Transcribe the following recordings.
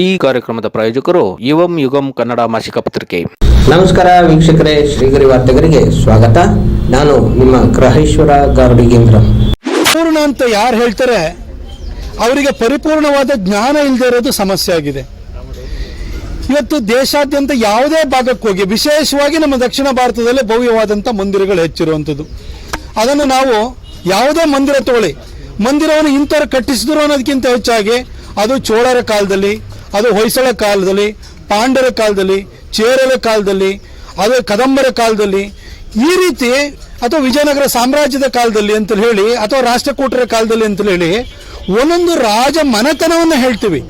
ಈ ಕಾರ್ಯಕ್ರಮದ ಪ್ರಾಯೋಜಕರು ಯುವಂ ಯುಗಂ ಕನ್ನಡ ಮಾಸಿಕ ಪತ್ರಿಕೆ. ನಮಸ್ಕಾರ ವೀಕ್ಷಕರೇ ಶ್ರೀಗರಿ ವಾರ್ತೆಗರಿಗೆ ಸ್ವಾಗತ. ನಾನು ನಿಮ್ಮ ಗ್ರಹೇಶ್ವರ ಗಾರುಡಿಗೇಂದ್ರ. ಪೂರ್ಣ ಅಂತ ಯಾರು ಹೇಳ್ತಾರೆ? ಅವರಿಗೆ ಪರಿಪೂರ್ಣವಾದ ಜ್ಞಾನ ಇಲ್ಲದೆ ಇರೋದು ಸಮಸ್ಯೆ ಆಗಿದೆ. ಇವತ್ತು ದೇಶಾದ್ಯಂತ ಯಾವುದೇ ಭಾಗಕ್ಕೆ ಹೋಗಿ ವಿಶೇಷವಾಗಿ ನಮ್ಮ ದಕ್ಷಿಣ ಭಾರತದಲ್ಲಿ ಭವ್ಯವಾದಂಥ ಮಂದಿರಗಳು ಹೆಚ್ಚಿರುವಂಥದ್ದು. ಅದನ್ನು ನಾವು ಯಾವುದೇ ಮಂದಿರ ತಗೊಳ್ಳಿ. ಮಂದಿರವನ್ನು ಇಂಥವ್ರು ಕಟ್ಟಿಸಿದ್ರು ಅನ್ನೋದಕ್ಕಿಂತ ಹೆಚ್ಚಾಗಿ ಅದು ಚೋಳರ ಕಾಲದಲ್ಲಿ ಅದು ಹೊಯ್ಸಳ ಕಾಲದಲ್ಲಿ, ಪಾಂಡರ ಕಾಲದಲ್ಲಿ, ಚೇರಲ ಕಾಲದಲ್ಲಿ, ಅದು ಕದಂಬರ ಕಾಲದಲ್ಲಿ, ಈ ರೀತಿ ಅಥವಾ ವಿಜಯನಗರ ಸಾಮ್ರಾಜ್ಯದ ಕಾಲದಲ್ಲಿ ಅಂತ ಹೇಳಿ ಅಥವಾ ರಾಷ್ಟ್ರಕೂಟರ ಕಾಲದಲ್ಲಿ ಅಂತ ಹೇಳಿ ಒಂದೊಂದು ರಾಜ ಮನೆತನವನ್ನು ಹೇಳ್ತೀವಿ.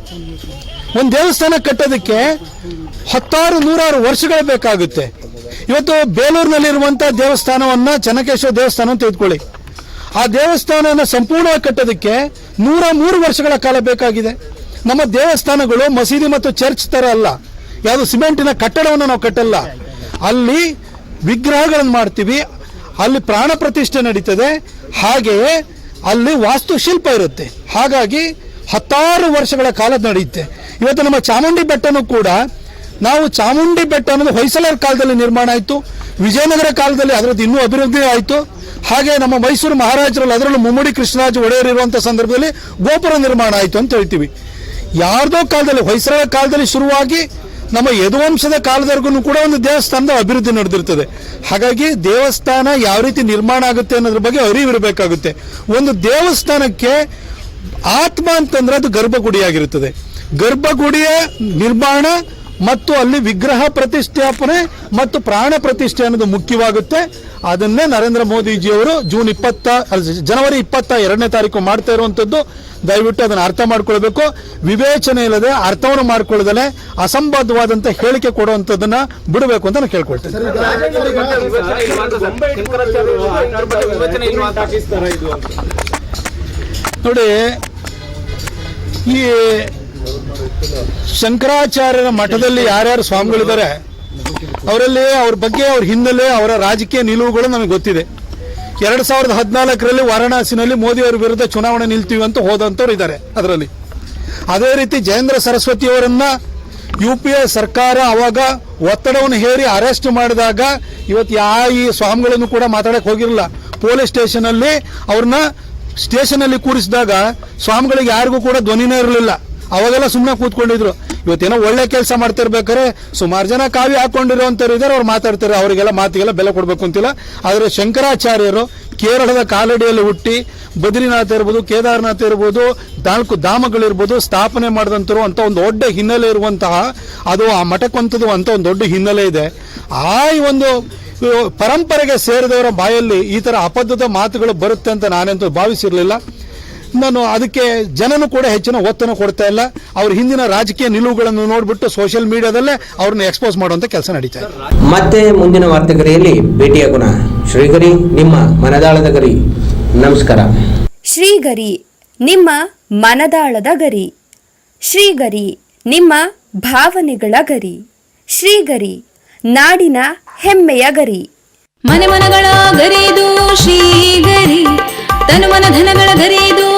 ಒಂದು ದೇವಸ್ಥಾನ ಕಟ್ಟೋದಕ್ಕೆ ಹತ್ತಾರು, ನೂರಾರು ವರ್ಷಗಳು ಬೇಕಾಗುತ್ತೆ. ಇವತ್ತು ಬೇಲೂರಿನಲ್ಲಿರುವಂಥ ದೇವಸ್ಥಾನವನ್ನು ಚನ್ನಕೇಶ್ವರ ದೇವಸ್ಥಾನ ತೆಗೆದುಕೊಳ್ಳಿ ಆ ದೇವಸ್ಥಾನನ ಸಂಪೂರ್ಣವಾಗಿ ಕಟ್ಟೋದಕ್ಕೆ ನೂರ ಮೂರು ವರ್ಷಗಳ ಕಾಲ ಬೇಕಾಗಿದೆ. ನಮ್ಮ ದೇವಸ್ಥಾನಗಳು, ಮಸೀದಿ ಮತ್ತು ಚರ್ಚ್ ಥರ ಅಲ್ಲ. ಯಾವುದು ಸಿಮೆಂಟಿನ ಕಟ್ಟಡವನ್ನು ನಾವು ಕಟ್ಟಲ್ಲ. ಅಲ್ಲಿ ವಿಗ್ರಹಗಳನ್ನು ಮಾಡ್ತೀವಿ, ಅಲ್ಲಿ ಪ್ರಾಣ ಪ್ರತಿಷ್ಠೆ ನಡೀತದೆ. ಹಾಗೆಯೇ ಅಲ್ಲಿ ವಾಸ್ತುಶಿಲ್ಪ ಇರುತ್ತೆ. ಹಾಗಾಗಿ ಹತ್ತಾರು ವರ್ಷಗಳ ಕಾಲ ನಡೆಯುತ್ತೆ. ಇವತ್ತು ನಮ್ಮ ಚಾಮುಂಡಿ ಬೆಟ್ಟನೂ ಕೂಡ ನಾವು ಚಾಮುಂಡಿ ಬೆಟ್ಟ ಅನ್ನೋದು ಹೊಯ್ಸಳರ ಕಾಲದಲ್ಲಿ ನಿರ್ಮಾಣ ಆಯಿತು. ವಿಜಯನಗರ ಕಾಲದಲ್ಲಿ ಅದರದ್ದು ಇನ್ನೂ ಅಭಿವೃದ್ಧಿ ಆಯಿತು. ಹಾಗೆ ನಮ್ಮ ಮೈಸೂರು ಮಹಾರಾಜರಲ್ಲಿ ಅದರಲ್ಲೂ ಮುಮ್ಮಡಿ ಕೃಷ್ಣರಾಜ ಒಡೆಯರ್ ಇರುವಂಥ ಸಂದರ್ಭದಲ್ಲಿ ಗೋಪುರ ನಿರ್ಮಾಣ ಆಯಿತು ಅಂತ ಹೇಳ್ತೀವಿ. ಯಾರ್ದೋ ಕಾಲದಲ್ಲಿ, ಹೊಯ್ಸಳ ಕಾಲದಲ್ಲಿ ಶುರುವಾಗಿ ನಮ್ಮ ಯದುವಂಶದ ಕಾಲದವರೆಗೂ ಕೂಡ ಒಂದು ದೇವಸ್ಥಾನದ ಅಭಿವೃದ್ಧಿ ನಡೆದಿರ್ತದೆ. ಹಾಗಾಗಿ ದೇವಸ್ಥಾನ ಯಾವ ರೀತಿ ನಿರ್ಮಾಣ ಆಗುತ್ತೆ ಅನ್ನೋದ್ರ ಬಗ್ಗೆ ಅರಿವಿರಬೇಕಾಗುತ್ತೆ. ಒಂದು ದೇವಸ್ಥಾನಕ್ಕೆ ಆತ್ಮ ಅಂತಂದ್ರೆ ಅದು ಗರ್ಭಗುಡಿಯಾಗಿರುತ್ತದೆ. ಗರ್ಭಗುಡಿಯ ನಿರ್ಮಾಣ ಮತ್ತು ಅಲ್ಲಿ ವಿಗ್ರಹ ಪ್ರತಿಷ್ಠಾಪನೆ ಮತ್ತು ಪ್ರಾಣ ಪ್ರತಿಷ್ಠೆ ಅನ್ನೋದು ಮುಖ್ಯವಾಗುತ್ತೆ ಅದನ್ನೇ ನರೇಂದ್ರ ಮೋದಿಜಿಯವರು ಜೂನ್ ಇಪ್ಪತ್ತ ಜನವರಿ ಇಪ್ಪತ್ತ ಎರಡನೇ ತಾರೀಕು ಮಾಡ್ತಾ ಇರುವಂಥದ್ದು ದಯವಿಟ್ಟು ಅದನ್ನು ಅರ್ಥ ಮಾಡ್ಕೊಳ್ಬೇಕು ವಿವೇಚನೆ ಇಲ್ಲದೆ ಅರ್ಥವನ್ನು ಮಾಡ್ಕೊಳ್ಳದಲೆ ಅಸಂಬದ್ಧವಾದಂಥ ಹೇಳಿಕೆ ಕೊಡುವಂಥದ್ದನ್ನ ಬಿಡಬೇಕು ಅಂತ ನಾನು ಕೇಳ್ಕೊಳ್ತೇನೆ ನೋಡಿ ಈ ಶಂಕರಾಚಾರ್ಯರ ಮಠದಲ್ಲಿ ಯಾರ್ಯಾರು ಸ್ವಾಮಿಗಳಿದ್ದಾರೆ, ಅವರಲ್ಲಿ ಅವ್ರ ಬಗ್ಗೆ ಅವ್ರ ಹಿನ್ನೆಲೆ ಅವರ ರಾಜಕೀಯ ನಿಲುವುಗಳು ನಮಗೆ ಗೊತ್ತಿದೆ. ಎರಡ್ ಸಾವಿರದ ಹದಿನಾಲ್ಕರಲ್ಲಿ ವಾರಣಾಸಿನಲ್ಲಿ ಮೋದಿ ಅವರ ವಿರುದ್ಧ ಚುನಾವಣೆ ನಿಲ್ತೀವಿ ಅಂತ ಹೋದಂಥವ್ರು ಇದ್ದಾರೆ ಅದರಲ್ಲಿ. ಅದೇ ರೀತಿ ಜಯೇಂದ್ರ ಸರಸ್ವತಿ ಅವರನ್ನ ಯು ಪಿ ಎ ಸರ್ಕಾರ ಅವಾಗ ಒತ್ತಡವನ್ನು ಹೇರಿ ಅರೆಸ್ಟ್ ಮಾಡಿದಾಗ ಇವತ್ತು ಯಾವ ಈ ಸ್ವಾಮಿಗಳನ್ನು ಕೂಡ ಮಾತಾಡಕ್ಕೆ ಹೋಗಿರಲಿಲ್ಲ ಪೊಲೀಸ್ ಸ್ಟೇಷನಲ್ಲಿ ಅವ್ರನ್ನ ಸ್ಟೇಷನಲ್ಲಿ ಕೂರಿಸಿದಾಗ ಸ್ವಾಮಿಗಳಿಗೆ ಯಾರಿಗೂ ಕೂಡ ಧ್ವನಿನೇ ಇರಲಿಲ್ಲ. ಅವಾಗೆಲ್ಲ ಸುಮ್ಮನೆ ಕೂತ್ಕೊಂಡಿದ್ರು. ಇವತ್ತೇನೋ ಒಳ್ಳೆ ಕೆಲಸ ಮಾಡ್ತಿರ್ಬೇಕಾದ್ರೆ ಸುಮಾರು ಜನ ಕಾವಿ ಹಾಕೊಂಡಿರೋಂಥವ್ರು ಇದ್ದಾರೆ ಅವ್ರು ಮಾತಾಡ್ತಾರೆ, ಅವರಿಗೆಲ್ಲ ಮಾತಿಗೆಲ್ಲ ಬೆಲೆ ಕೊಡಬೇಕು ಅಂತಿಲ್ಲ. ಆದರೆ ಶಂಕರಾಚಾರ್ಯರು ಕೇರಳದ ಕಾಲಡಿಯಲ್ಲಿ ಹುಟ್ಟಿ ಬದ್ರಿನಾಥ ಇರ್ಬೋದು, ಕೇದಾರನಾಥ ಇರ್ಬೋದು, ನಾಲ್ಕು ಧಾಮಗಳಿರ್ಬೋದು ಸ್ಥಾಪನೆ ಮಾಡಿದಂಥರು ಅಂತ ಒಂದು ದೊಡ್ಡ ಹಿನ್ನೆಲೆ ಇರುವಂತಹ, ಅದು ಆ ಮಠಕ್ಕಂಥದ್ದು ಅಂತ ಒಂದು ದೊಡ್ಡ ಹಿನ್ನೆಲೆ ಇದೆ. ಆ ಒಂದು ಪರಂಪರೆಗೆ ಸೇರಿದವರ ಬಾಯಲ್ಲಿ ಈ ಥರ ಅಪದ್ಧದ ಮಾತುಗಳು ಬರುತ್ತೆ ಅಂತ ನಾನಂತೂ ಭಾವಿಸಿರಲಿಲ್ಲ. ನಾನು ಅದಕ್ಕೆ ಜನನು ಕೂಡ ಹೆಚ್ಚಿನ ಒತ್ತನ್ನು ಕೊಡ್ತಾ ಇಲ್ಲ. ಅವ್ರ ಹಿಂದಿನ ರಾಜಕೀಯ ನಿಲುವುಗಳನ್ನು ನೋಡಿಬಿಟ್ಟು ಸೋಷಿಯಲ್ ಮೀಡಿಯಾದಲ್ಲೇ ಅವ್ರನ್ನ ಎಕ್ಸ್ಪೋಸ್ ಮಾಡುವಂತ ಕೆಲಸ ನಡೀತಾ ಇದೆ. ಮತ್ತೆ ಮುಂದಿನ ವಾರ್ತೆಗರಿಯಲ್ಲಿ ಭೇಟಿಯಾಗೋಣ ಶ್ರೀಗರಿ ನಿಮ್ಮ ಮನದಾಳದ ಗರಿ. ನಮಸ್ಕಾರ. ಶ್ರೀಗರಿ ನಿಮ್ಮ ಮನದಾಳದ ಗರಿ. ಶ್ರೀಗರಿ ನಿಮ್ಮ ಭಾವನೆಗಳ ಗರಿ. ಶ್ರೀಗರಿ ನಾಡಿನ ಹೆಮ್ಮೆಯ ಗರಿ. ಮನೆ ಮನಗಳ ಗರಿದು ಶ್ರೀಗರಿ ತನು ಮನ ಧನಗಳ ಗರಿದು